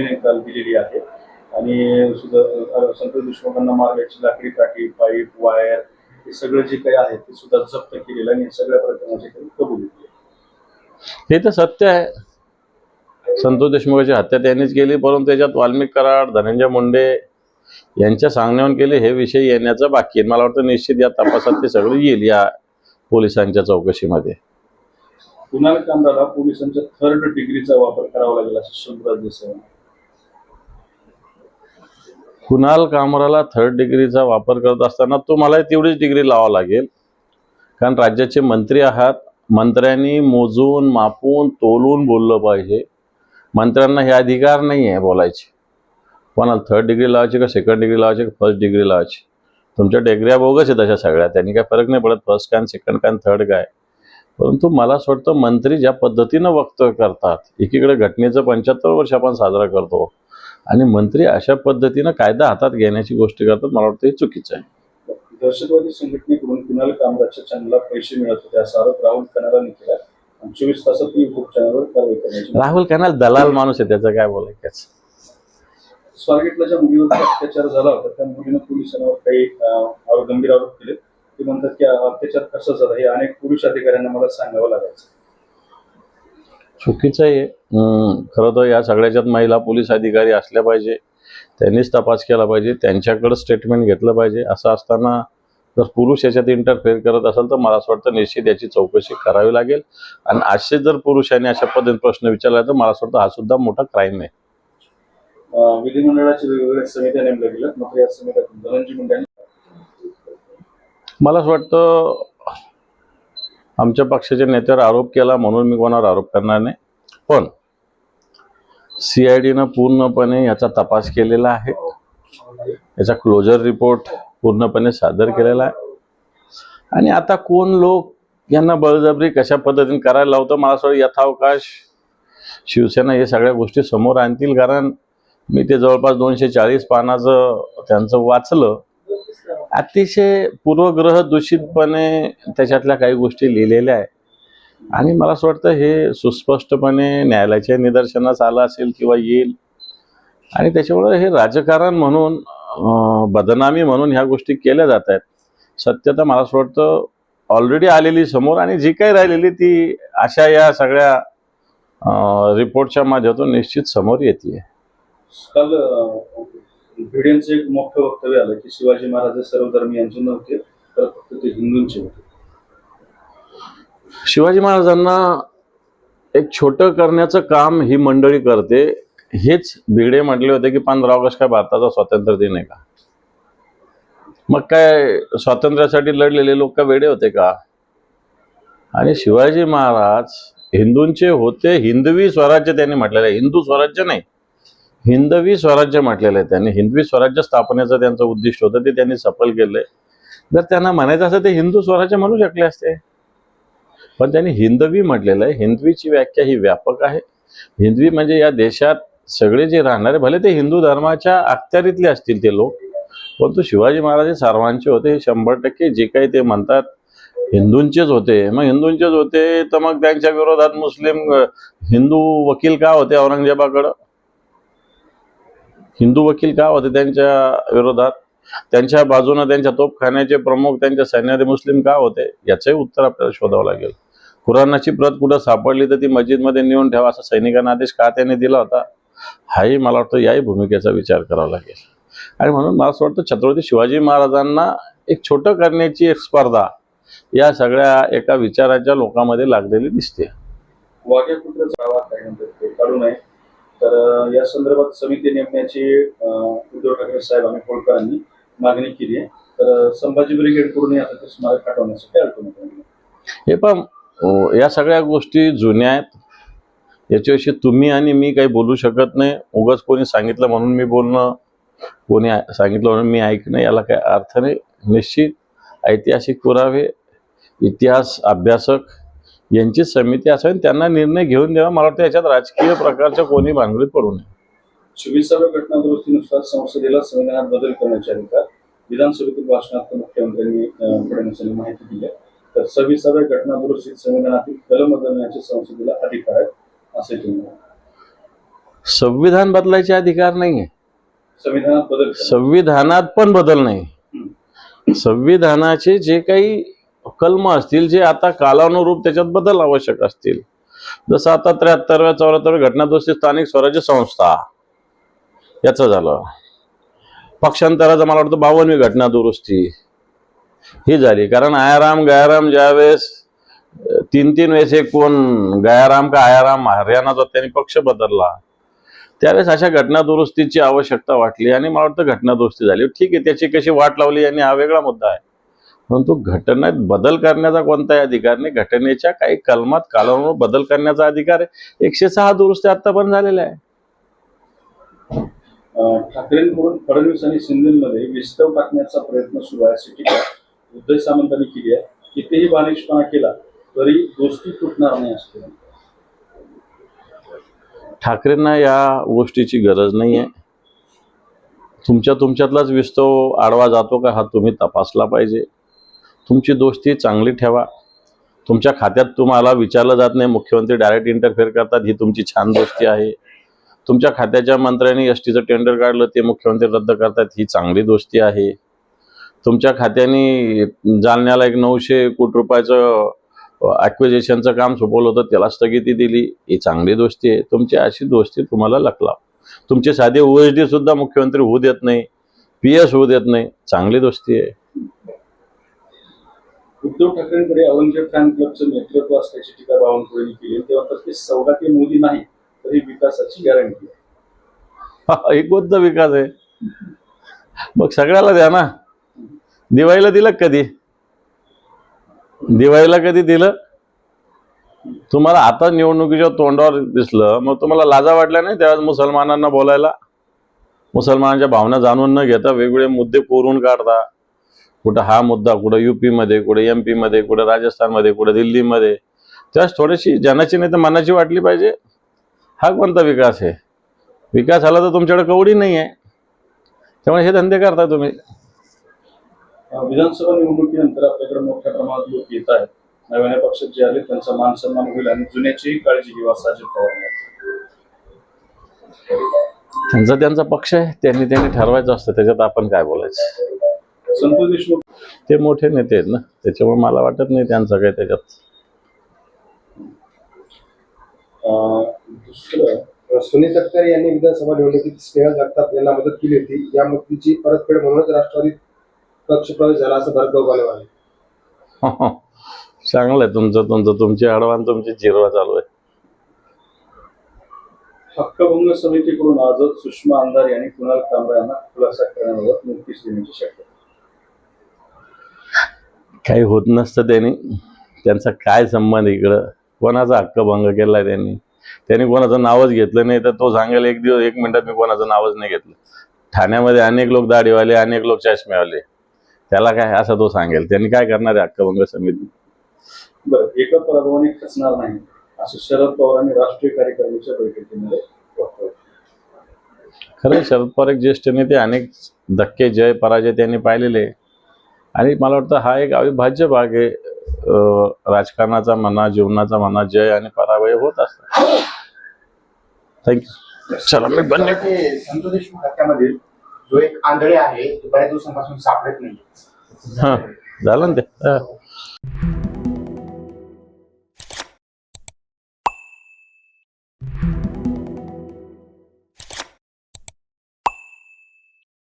मुलीने काल दिलेली आहे. आणि सुद्धा संतोष देशमुखांना लाकडी काठी पाईप वायर हे सगळं जे काही आहे ते सुद्धा जप्त केलेलं आणि सगळ्या प्रकरणाची त्यांनी कबुली केली. हे तर सत्य आहे. संतोष देशमुखाची हत्या त्यांनीच केली परंतु त्याच्यात वाल्मिक कराड धनंजय मुंडे यांच्या सांगण्यावरून केले हे विषय येण्याचं बाकी आहे. मला वाटतं निश्चित या तपासात ते सगळं येईल या पोलिसांच्या चौकशीमध्ये. कुणाल कामराला पोलिसांच्या थर्ड डिग्रीचा वापर करावा लागेल असं शंभराज देसाई. कुणाल कामराला थर्ड डिग्रीचा वापर करत असताना तुम्हाला तेवढीच डिग्री लावा लागेल. कारण राज्याचे मंत्री आहात. मंत्र्यांनी मोजून मापून तोलून बोललं पाहिजे. मंत्र्यांना हे अधिकार नाही आहे बोलायचे. कोणाला थर्ड डिग्री लावायची का सेकंड डिग्री लावायची का फर्स्ट डिग्री लावायची? तुमच्या डिग्र्या बोगस आहेत अशा सगळ्या. त्यांनी काय फरक नाही पडत. फर्स्ट काय सेकंड काय थर्ड काय. परंतु मला असं वाटतं मंत्री ज्या पद्धतीनं वक्तव्य करतात एकीकडे घटनेचं पंच्याहत्तर वर्ष आपण साजरा करतो आणि मंत्री अशा पद्धतीनं कायदा हातात घेण्याची गोष्टी करतात मला वाटतं हे चुकीचं आहे. दहशतवादी संघटनेकडून कुणाल कामराच्या चॅनलला पैसे मिळत होते असा आरोप राहुल कनारांनी केला चोवीस तासात युट्यूब चॅनलवर कारवाई राहुल कॅनल दलाल माणूस आहे त्याचं काय बोलायचं? स्वारगेटला ज्या मुलीवर अत्याचार झाला होता त्या मुलीनं पोलिसांवर काही गंभीर आरोप केले. ते म्हणतात की अत्याचार कसा झाला? हे अनेक पुरुष अधिकाऱ्यांना मला सांगावं लागायचं. चुकीचं आहे. खरं तर या सगळ्याच्यात महिला पोलीस अधिकारी असल्या पाहिजे. त्यांनीच तपास केला पाहिजे. त्यांच्याकडे स्टेटमेंट घेतलं पाहिजे. असं असताना जर पुरुष याच्यात इंटरफेअर करत असेल तर मला असं वाटतं निश्चित याची चौकशी करावी लागेल. आणि असे जर पुरुषांनी अशा पद्धतीने प्रश्न विचारला तर मला असं वाटतं हा सुद्धा मोठा क्राईम आहे. वेगवेगळ्या समित्या नेमल्या गेल्या मात्र या समित्यातून धनंजय मुंडे यांनी मला असं वाटतं आमच्या पक्षाच्या नेत्यावर आरोप केला म्हणून मी कोणावर आरोप करणार नाही. पण सी आय डीनं पूर्णपणे याचा तपास केलेला आहे. याचा क्लोजर रिपोर्ट पूर्णपणे सादर केलेला आहे. आणि आता कोण लोक यांना बळजबरी कशा पद्धतीने करायला लावतं मला असं यथावकाश शिवसेना हे सगळ्या गोष्टी समोर आणतील. कारण मी ते जवळपास दोनशे चाळीस पानाचं त्यांचं वाचलं. अतिशय पूर्वग्रह दूषितपणे त्याच्यातल्या काही गोष्टी लिहिलेल्या आहे आणि मला असं वाटतं हे सुस्पष्टपणे न्यायालयाच्या निदर्शनास आलं असेल किंवा येईल. आणि त्याच्यामुळं हे राजकारण म्हणून बदनामी म्हणून ह्या गोष्टी केल्या जात आहेत. सत्यता मला असं वाटतं ऑलरेडी आलेली समोर आणि जी काही राहिलेली ती अशा या सगळ्या रिपोर्टच्या माध्यमातून निश्चित समोर येते भिडेंचं एक मोठं वक्तव्य आलं की शिवाजी महाराज हे सर्व यांचे नव्हते तर फक्त ते हिंदूंचे होते. शिवाजी महाराजांना एक छोटं करण्याचं काम ही मंडळी करते हेच भिडे म्हटले होते की पंधरा ऑगस्ट काय भारताचा स्वातंत्र्य दिन आहे का? मग काय स्वातंत्र्यासाठी लढलेले लोक का वेडे होते का? आणि शिवाजी महाराज हिंदूंचे होते हिंदवी स्वराज्य त्यांनी म्हटलेलं आहे. हिंदू स्वराज्य नाही. हिंदवी स्वराज्य म्हटलेलं आहे त्यांनी. हिंदवी स्वराज्य स्थापनेचं त्यांचं उद्दिष्ट होतं ते त्यांनी सफल केलंय. जर त्यांना म्हणायचं असं ते हिंदू स्वराज्य म्हणू शकले असते. पण त्यांनी हिंदवी म्हटलेलं आहे. हिंदवीची व्याख्या ही व्यापक आहे. हिंदवी म्हणजे या देशात सगळे जे राहणारे भले ते हिंदू धर्माच्या अखत्यारीतले असतील ते लोक परंतु शिवाजी महाराज हे सर्वांचे होते. हे शंभर टक्के जे काही ते म्हणतात हिंदूंचेच होते. मग हिंदूंचेच होते तर मग त्यांच्या विरोधात मुस्लिम हिंदू वकील का होते औरंगजेबाकडं? हिंदू वकील का होते त्यांच्या विरोधात? त्यांच्या बाजूनं त्यांच्या तोपखान्याचे प्रमुख त्यांच्या सैन्याचे मुस्लिम का होते? याचंही उत्तर आपल्याला शोधावं लागेल. कुराणाची प्रत कुठं सापडली तर ती मस्जिदमध्ये नेऊन ठेवा असा सैनिकांना आदेश का त्याने दिला होता? हाही मला वाटतं याही भूमिकेचा विचार करावा लागेल. आणि म्हणून मला असं वाटतं छत्रपती शिवाजी महाराजांना एक छोटं करण्याची एक स्पर्धा या सगळ्या एका विचाराच्या लोकांमध्ये लागलेली दिसते. वाघ्या कुठं जावा काय म्हणतात ते? काढू नये. तर या संदर्भात समिती नेमण्याची उद्धव ठाकरे साहेब आणि होळकरांनी मागणी केली आहे. तर संभाजी ब्रिगेडकडून आता ते स्मारक हटवण्यासाठी अडचण हे पण हो, या सगळ्या गोष्टी जुन्या आहेत. याच्याविषयी तुम्ही आणि मी काही बोलू शकत नाही. उगाच कोणी सांगितलं म्हणून मी बोलणं कोणी सांगितलं म्हणून मी ऐकणं याला काही अर्थ नाही. निश्चित ऐतिहासिक पुरावे इतिहास अभ्यासक यांची समिती असावी आणि त्यांना निर्णय घेऊन द्यावा. मला वाटतं याच्यात राजकीय प्रकारच्या कोणी भानगडीत पडू नये. चोवीसाव्या घटना दुरुस्तीनुसार संसदेला संविधानात बदल करण्याचे अधिकार विधानसभेतील भाषणात मुख्यमंत्र्यांनी फडणवीस यांनी माहिती दिली आहे. तर सव्वीसाव्या घटना दुरुस्तीत संविधानातील कलम बदलण्याचे संसदेला अधिकार आहेत असे ते संविधान बदलायचे अधिकार नाहीये. संविधानात बदल. संविधानात पण बदल नाही. संविधानाचे जे काही कलम असतील जे आता कालानुरूप त्याच्यात बदल आवश्यक असतील. जसं आता त्र्याहत्तरव्या चौऱ्याहत्तरव्या घटनादुरुस्ती स्थानिक स्वराज्य संस्था याचं झालं. पक्षांतराचं मला वाटतं बावनवी घटना दुरुस्ती ही झाली. कारण आयाराम गयाराम ज्यावेळेस तीन तीन वेळेस एक कोण गयाराम का आयाराम हरियाणाचा त्यांनी पक्ष बदलला. त्यावेळेस अशा घटना दुरुस्तीची आवश्यकता वाटली आणि मला वाटतं घटना दुरुस्ती झाली. ठीक आहे त्याची कशी वाट लावली आणि हा वेगळा मुद्दा आहे. परंतु घटनेत बदल करण्याचा कोणताही अधिकार नाही. घटनेच्या काही कलमात कालानुरूप बदल करण्याचा अधिकार आहे. एकशे सहा दुरुस्ती आता पण झालेल्या आहे ठाकरेंकडून फडणवीस आणि शिंदेमध्ये विस्तव टाकण्याचा प्रयत्न सुरू आहे. अशी टीका उद्धव सामंतांनी केली आहे. कितीही बालिशपणा केला तरी दोस्ती तुटणार नाही असते ठाकरेंना या गोष्टीची गरज नाही आहे तुमच्या तुमच्यातलाच विस्तव आडवा जातो का हा तुम्ही तपासला पाहिजे. तुमची दोस्ती चांगली ठेवा. तुमच्या खात्यात तुम्हाला विचारलं जात नाही मुख्यमंत्री डायरेक्ट इंटरफेअर करतात ही तुमची छान दोस्ती आहे. तुमच्या खात्याच्या मंत्र्यांनी एस टीचं टेंडर काढलं ते मुख्यमंत्री रद्द करतात ही चांगली दोस्ती आहे. तुमच्या खात्याने जालन्याला एक नऊशे कोटी रुपयाचं ॲक्विजेशनचं काम सोपवलं होतं त्याला स्थगिती दिली. ही चांगली दोस्ती आहे. तुमची अशी दोस्ती तुम्हाला लकला तुमचे साधे ओएसडी सुद्धा मुख्यमंत्री होऊ देत नाही पी एस होऊ देत नाही. चांगली दोस्ती आहे. उद्धव ठाकरेंकडे औरंगजेब फॅन क्लबचं नेतृत्व असल्याची टीका बावनकुळेंनी केली तेव्हा तर ते सौगाती मोदी नाही तर ही विकासाची गॅरंटी आहे. एकबद्ध विकास आहे. मग सगळ्याला द्या ना. दिवाळीला दिलं कधी? दिवाळीला कधी दिलं? तुम्हाला आता निवडणुकीच्या तोंडावर दिसलं मग तुम्हाला लाजा वाटल्या नाही त्यावेळेस मुसलमानांना बोलायला? मुसलमानांच्या भावना जाणून न घेता वेगवेगळे मुद्दे कोरून काढता. कुठं हा मुद्दा कुठं युपी मध्ये कुठं एम पी मध्ये कुठं राजस्थानमध्ये कुठं दिल्लीमध्ये त्यावेळेस थोडीशी जनाची नाही तर मनाची वाटली पाहिजे. हा कोणता विकास आहे? विकास झाला तर तुमच्याकडे कवडी नाही आहे त्यामुळे हे धंदे करता तुम्ही. विधानसभा निवडणुकीनंतर आपल्याकडे मोठ्या प्रमाणात लोक येत आहेत. नव्याने पक्षात जे आले त्यांचा मान सन्मान होईल आणि जुन्याचीही काळजी घेऊ असं अजित पवार. त्यांचा त्यांचा पक्ष आहे. त्यांनी त्यांनी ठरवायचं असतं. त्याच्यात आपण काय बोलायचं? संतोष देशमुख. ते मोठे नेते आहेत ना त्याच्यामुळे मला वाटत नाही त्यांचं काही त्याच्यात. अं, दुसरं सुनील तटकरे यांनी विधानसभा निवडणुकीत स्नेहल जगताप यांना मदत केली होती. या मदतीची परतफेड म्हणूनच राष्ट्रवादीत पक्षप्रवेश झाला असं भरत गोगाले म्हणाले. चांगलं आहे तुमचं तुमचं तुमची अडवान तुमची जिरवा चालू आहे. हक्कभंग समितीकडून आजच सुषमा अंधारे यांनी कुणाल कामरा यांना खुलासा करण्याबाबत नोटीस देण्याची शक्यता काही होत नसतं त्यांनी. त्यांचा काय संबंध इकडं? कोणाचा हक्कभंग केलाय त्यांनी? त्यांनी कोणाचं नावच घेतलं नाही तर तो सांगेल एक दिवस एक मिनिटात मी कोणाचं नावच नाही घेतलं. ठाण्यामध्ये अनेक लोक दाढीवाले अनेक लोक चष्मेवाले त्याला काय असं तो सांगेल. त्यांनी काय करणार आहे हक्कभंग समिती? बरं एका पराभवाने खचणार नाही असं शरद राष्ट्रीय कार्यकारिणीच्या बैठकीमध्ये केलं. खरं शरद पवार एक ज्येष्ठ नेते अनेक धक्के जय पराजय त्यांनी पाहिलेले. आहे. आणि मला वाटतं हा एक अविभाज्य भाग आहे राजकारणाचा म्हणा जीवनाचा म्हणा जय आणि पराभय होत असतात थँक्यू चला मी बंद संतोष देशमुख हत्यामध्ये जो एक आंधळे आहे तो बऱ्याच दिवसांपासून सापडत नाही हां झालं ना ते.